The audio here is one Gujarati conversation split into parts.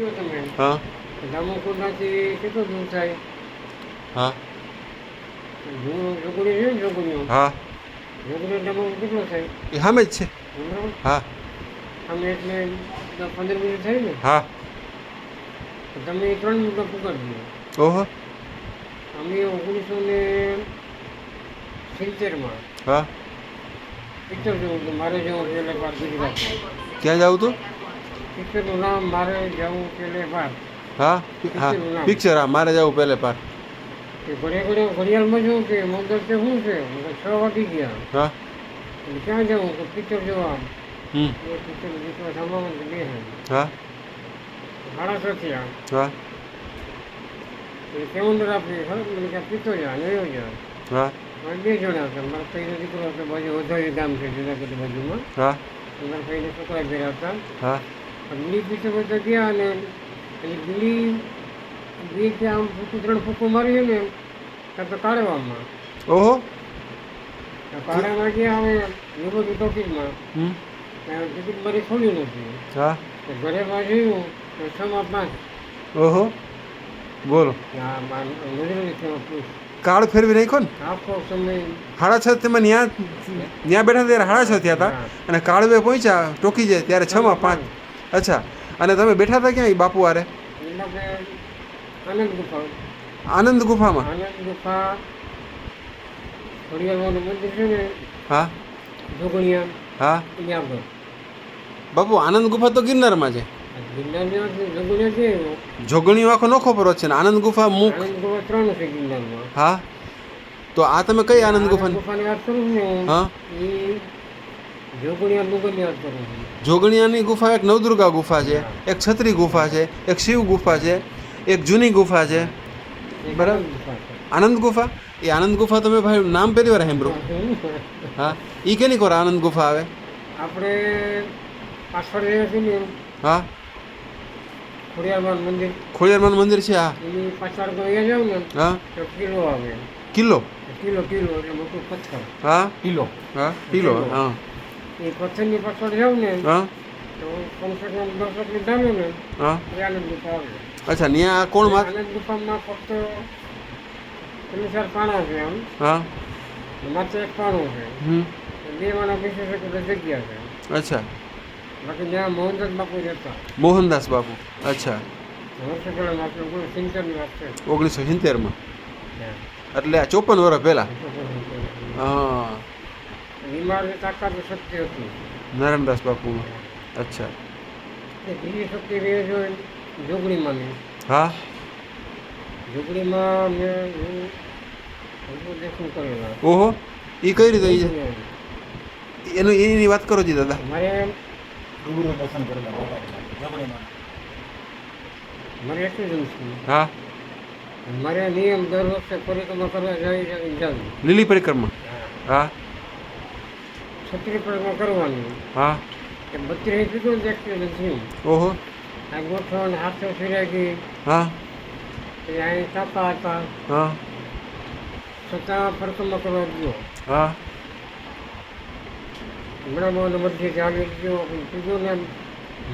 કયો તમે? હા. કેટલું દૂર થાય? હા. જૂનું જોગણી છે ને જોગણીઓ હા. જોગણી દામોકું કેટલો થાય? એ સામે જ છે. બરાબર? હા. અમે એટલે પંદર મિનિટ થઈ ને? હા. તમે ત્રણ મિનિટમાં પુકારી દો ઓહો. અમે ઓગણીસો ને સિત્તેરમાં હા. પિક્ચર જોવું હતું મારે જવું ગુજરાત ક્યાં જાવ તું? પિક્ચરનું નામ મારે જવું પેલે પાર હા? હા. પિક્ચર હા મારે જવું પહેલે પાર કે ઘડે ઘડે ઘડિયાળમાં કે મંદર છે શું છે છ વાગી ગયા. હા? ક્યાં જવું? પિક્ચર જોવા હમ. પિક્ચર દીકરા સાંભળવા બે હે હા? સાડા છ થયા. હા? કેવંદર આપી ખબર મને ક્યાં પીતો જા નયો જા હા? બે જણા હતા. મારા ભાઈનો દીકરો હતો બાજુ વધારી ગામ છે જુનાગઢ બાજુમાં. હા? મારા ભાઈને છોકરા હતા. હા? બીડી પીતો બધા ગયા અને એ બીડી બે ત્યાં આમ ફૂકું ત્રણ ફૂકું મારી ને ત્યાં તો કાઢવામાં ઓહો. કાઢામાં ગયા અમે યુવતી ટોકીમાં ત્યાં ટિકિટ મારી ખોલ્યું નથી. હા. ઘરે માં જોયું તો છમાં પાંચ. ઓહો. બોલો. કાળ મા- ફેરવી નાખ્યો ને? સાડા છ તમે ત્યાં ત્યાં બેઠા ત્યારે સાડા છ થયા હતા. અને કાળવે પહોંચ્યા ટોકી જાય ત્યારે છમાં પાંચ. અચ્છા. અને તમે બેઠા હતા ક્યાં બાપુ આરે આનંદ ગુફા. આનંદ ગુફામાં? આનંદ ગુફા ખોડિયારવાનું મંદિર છે ને હા. જોગણિયા હા. અહીંયા આગળ. બાપુ આનંદ ગુફા તો ગિરનારમાં છે. જોગણીઓ આખો નોખો પર્વત છે ને આનંદ ગુફા મુખ. ત્રણ છે ગિરનારમાં. હા. તો આ તમે કઈ આનંદ ગુફા હું, જોગણીયાની ગુફા એક નવદુર્ગા ગુફા છે એક છત્રી ગુફા છે એક શિવ ગુફા છે એક જૂની ગુફા છે. બરાબર. આનંદ ગુફા છે. આનંદ ગુફા? એ આનંદ ગુફા તમે ભાઈ નામ પહેલી વાર સાંભળ્યું હા એ કેની કોર આનંદ ગુફા આવે? આપણે પાછળ રહ્યા છીએ હા? ખોડિયારમાન મંદિર. ખોડિયારમાન મંદિર છે હા. પાછળ તો અહીંયા જાવ ને હા? કિલો કિલ્લો આવે કિલ્લો? કિલ્લો કિલ્લો એટલે મોટું પથ્થર. હા? કિલ્લો. હા? કિલ્લો. હા. એ પથ્થરની પાછળ જાવ ને હા? તો કમસે કમ દસ ચાલો ને હા? એ આનંદ ગુફા આવે. અચ્છા ત્યાં કોણ માત આનંદ ગુફામાં ફક્ત ચાર પાણા છે આમ હા? માત્ર એક પાણું છે. હમ. બે માણા બેસી શકે જગ્યા છે. અચ્છા. બાકી જ્યાં મોહનદાસ બાપુ રહેતા મોહનદાસ બાપુ. અચ્છા. ઓગણીસો સિત્તેરમાં. એટલે ચોપન વર્ષ પહેલાં. હા. બીમારની તાકાત શક્તિ હતી. નારાયણદાસ બાપુ. અચ્છા. એ બીજી શક્તિ રહે છે જોગણીમાં મેં. હા? જોગણીમાં મેં ઓહો એ કઈ રીતે? ઈ છે? એનું એની વાત કરો જી દાદા. મારે મારે એટલું હા. મારે નિયમ દર વખતે પરિક્રમા કરવા જાય છે લીલી પરિક્રમા. હા. છત્રી કરવાનું કરવાની. હા. કે બત્રીસ કીધું ને નથી ઓહો. આ ગોઠવણ હાથો ફેર્યા ગઈ. હા. અહીં કાપા હતા. હા. છતાં પરિક્રમા કરવા ગયો. હા. બહુ મધ્ય ચાલી ગયો. કીધું ને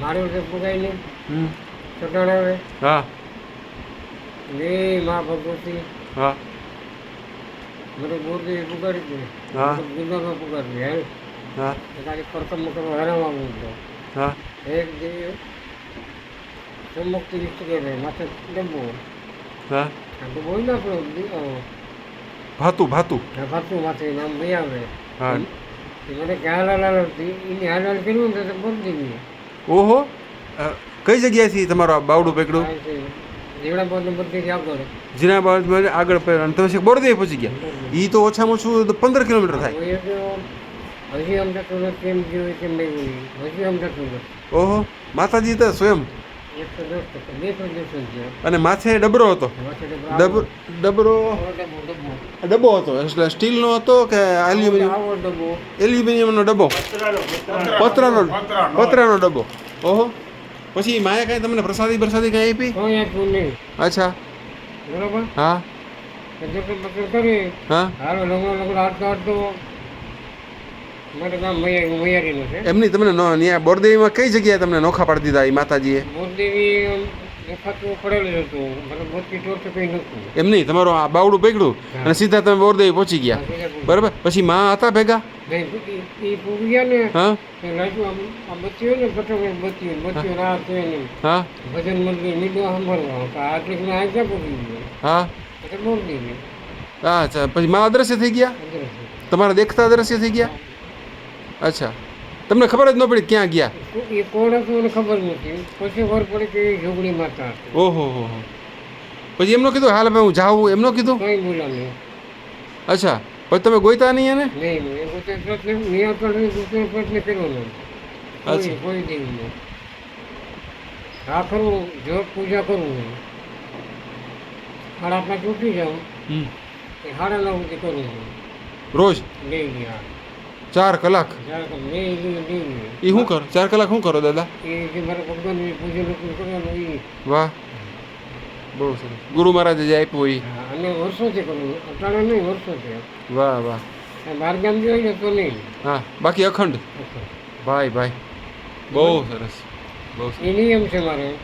મારું જે પુગાઈ નહીં ચટાણ આવે હા. લે મા ભગવતી. હા. મને બોરદી પુગાડી દે હા. ગુનામાં પુગાડી હા હે. પરિક્રમા કરવા હરાવવાનું હતો હા. એક દિવસ ચમકતી રીત કે માથે ડબ્બો. હા. તો ડબ્બો હોય ને આપણો ભાતું ભાતું. ભાતું માથે નામ ભાઈ આવે. હા. મને કે હાલ હાલ હાલ હતી એની હાલ કર્યું ને તો ગઈ ઓહો. કઈ જગ્યાએથી તમારો આ બાવડું પકડ્યું? બધી આગળ તમે છેક બોરદે પહોંચી ગયા? એ તો ઓછામાં ઓછું પંદર કિલોમીટર થાય. હજી થતું નથી કેમ જોયું કેમ નહીં હજી આમ થતું ઓહો માતાજી હતા સ્વયં અને માથે ડબરો હતો? ડબરો. ડબ્બો હતો એટલે સ્ટીલનો હતો કે એલ્યુમિનિયમ? એલ્યુમિનિયમનો ડબ્બો? પતરાનો પતરાનો. ડબ્બો. ઓહો. પછી માએ કાંઈ તમને પ્રસાદી પ્રસાદી કાંઈ આપી? કોઈ આપ્યું નહીં. અચ્છા. બરોબર? હા. હા. હાલો લગડો લગડો હાથ કાઢતો મારું ગામ મૈયા મૈયારીનું છે. એમની તમને અહીંયા બોરદેવીમાં કઈ જગ્યાએ તમને નોખા પાડી દીધા એ માતાજીએ? નહોતું. એમ નહીં તમારું આ બાવડું પકડ્યું અને સીધા તમે બોરદેવી પહોંચી ગયા. બરાબર? પછી માં હતા ભેગા? હા? પછી માં અદ્રશ્ય થઈ ગયા? તમારા દેખતા અદ્રશ્ય થઈ ગયા? અચ્છા. તમને ખબર જ ન પડી ક્યાં ગયા? એ કોણ હતું મને ખબર નથી. પછી ખબર પડી કે જોગણી માતા. ઓહો હો હો. પછી એમનો કીધું હાલ હું જાઉં. એમનો કીધું? કંઈ બોલ્યા નહીં. અચ્છા. પછી તમે ગોઈતા નહીં એને? નહીં નહીં. પોતે પ્રશ્ન પ્રશ્ન કર્યો નહીં અચ્છા. કોઈ નહીં. હા કરવું જો પૂજા કરવું નહીં સાડા પાંચ ઉઠી જાઉં. સાડા નવ સુધી કરું રોજ? નહીં ગયા ચાર કલાક. એ શું કરો? ચાર કલાક શું કરો દાદા? વાહ. બહુ સરસ. ગુરુ મહારાજે જે આપ્યું એ અને વર્ષો છે અટાણા નહીં વર્ષો છે વાહ વાહ. બહાર ગામ જોઈએ ને તો નહીં હા બાકી અખંડ. ભાઈ ભાઈ. બહુ સરસ. બહુ એ નિયમ છે મારે.